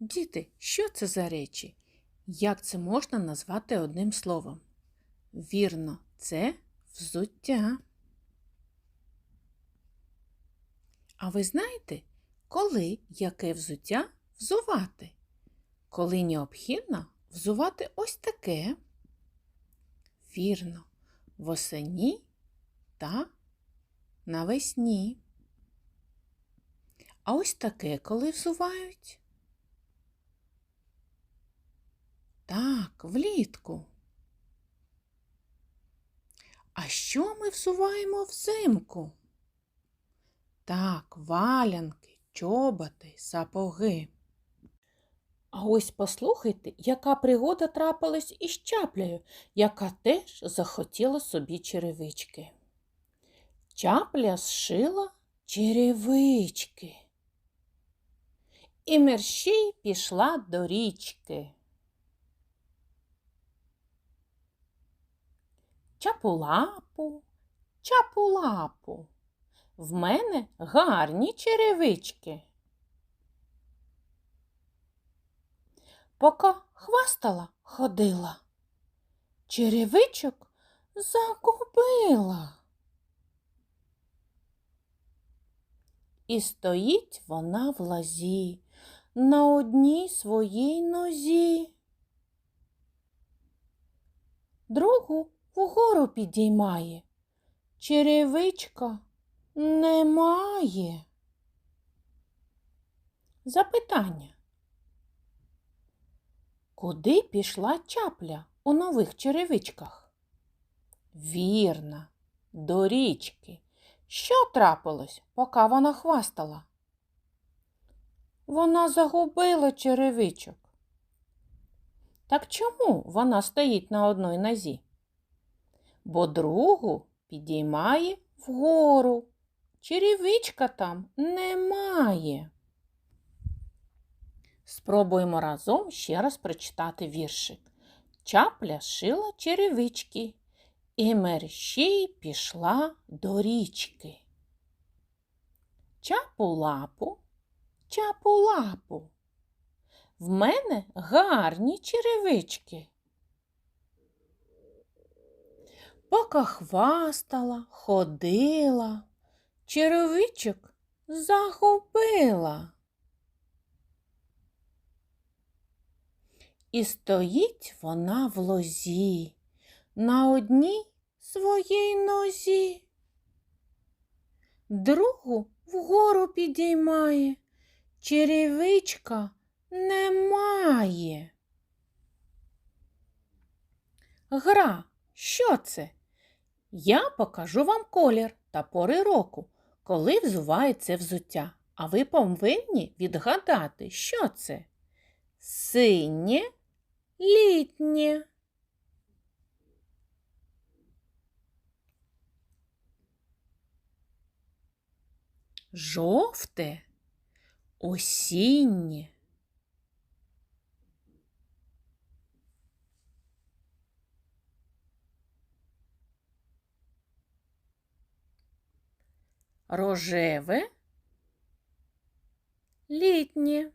Діти, що це за речі? Як це можна назвати одним словом? Вірно, це взуття. А ви знаєте, коли яке взуття взувати? Коли необхідно взувати ось таке? Вірно, восені та навесні. А ось таке коли взувають? Так, влітку. А що ми взуваємо взимку? Так, валянки, чоботи, сапоги. А ось послухайте, яка пригода трапилась із чаплею, яка теж захотіла собі черевички. Чапля зшила черевички. І мерщій пішла до річки. Чапулапу, чапулапу, в мене гарні черевички. Поки хвастала ходила, черевичок загубила. І стоїть вона в лазі на одній своїй нозі. Другу вгору підіймає, черевичка немає. Запитання. Куди пішла чапля у нових черевичках? Вірно, до річки. Що трапилось, поки вона хвастала? Вона загубила черевичок. Так чому вона стоїть на одній нозі? Бо другу підіймає вгору. Черевичка там немає. Спробуємо разом ще раз прочитати віршик. Чапля шила черевички і мерщій пішла до річки. Чапу лапу, чапу лапу. В мене гарні черевички. Поки хвастала, ходила, черевичок загубила. І стоїть вона в лозі на одній своїй нозі. Другу вгору підіймає, черевичка немає. Гра, що це? Я покажу вам колір та пори року, коли взувається взуття, а ви повинні відгадати, що це? Синє, літнє. Жовте, осіннє. Рожеве, літнє.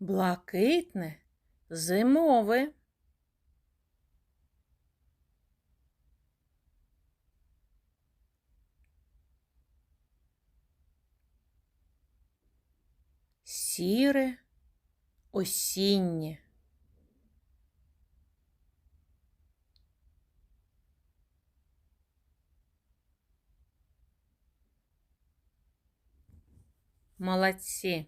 Блакитне, зимове. Сіре, осіннє. Молодці.